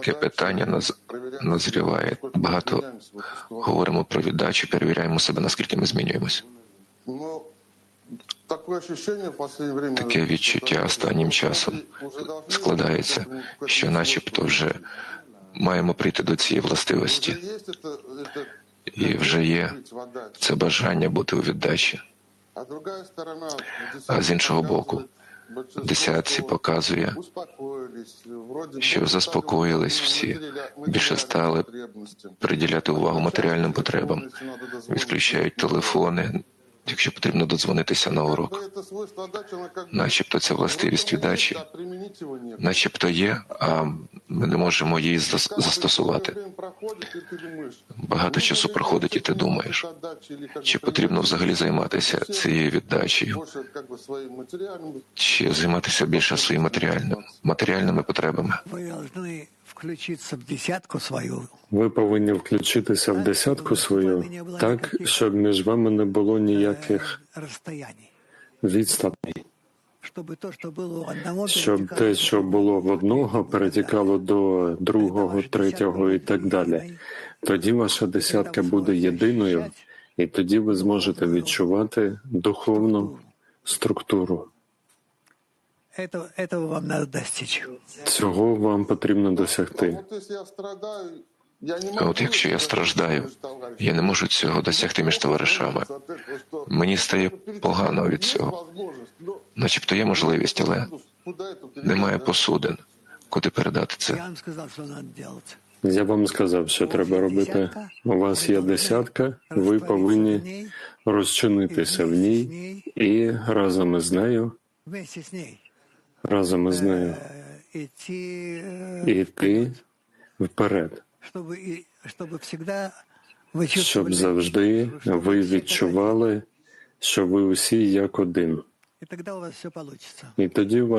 Таке питання наз... назріває. Багато говоримо про віддачу, перевіряємо себе, наскільки ми змінюємось. Но такое ощущение в последнее время... Таке відчуття останнім часом складається, що начебто вже маємо прийти до цієї властивості, Уже есть это, это і вже є быть в отдаче. це бажання бути у віддачі. А другая сторона... в А з іншого десятке боку, показывает, большинство, десятці что показує, успокоились, вроде що бы заспокоїлись стали всі, материаля- більше стали потребностям. приділяти увагу матеріальним потребам, відключають телефони, якщо потрібно додзвонитися на урок. Это свойство отдачи, оно как бы- Начебто це властивість віддачі, А применить его нет. начебто є, а ми не можемо її зас- застосувати. Время проходит, и ты думаешь, Багато часу проходить, і ти думаєш, чи потрібно взагалі займатися цією віддачею, Больше как бы своим материальным чи займатися більше своїми матеріальними матеріальними потребами. Вы должны включиться в десятку свою. Ви повинні включитися в десятку свою так, щоб між вами не було ніяких э, расстояний. відстаней, щоб перетекало те, в що другого. було в одного, перетікало до другого, третього і так далі. Тоді ваша десятка буде єдиною, і тоді ви зможете відчувати духовну структуру. Этого, этого вам надо достичь. Цього вам потрібно досягти. Вот если я страдаю, я не А могу от якщо я это страждаю, между товарищами. я не можу цього досягти між товаришами. От этого, что Мені стає погано від есть цього. возможность, но Начебто є можливість, але куда это передать, немає да? посудин, куди передати Я це. вам сказал, что надо делать. Я вам сказав, що треба робити. У вас є десятка, ви повинні розчинитися в ній і разом із нею, Вместе с ней разом із нею э, идти, э, іти вперед, чтобы, и- чтобы всегда вы щоб чувствовали, завжди ви відчували, що ви усі як один, и тогда у вас все получится.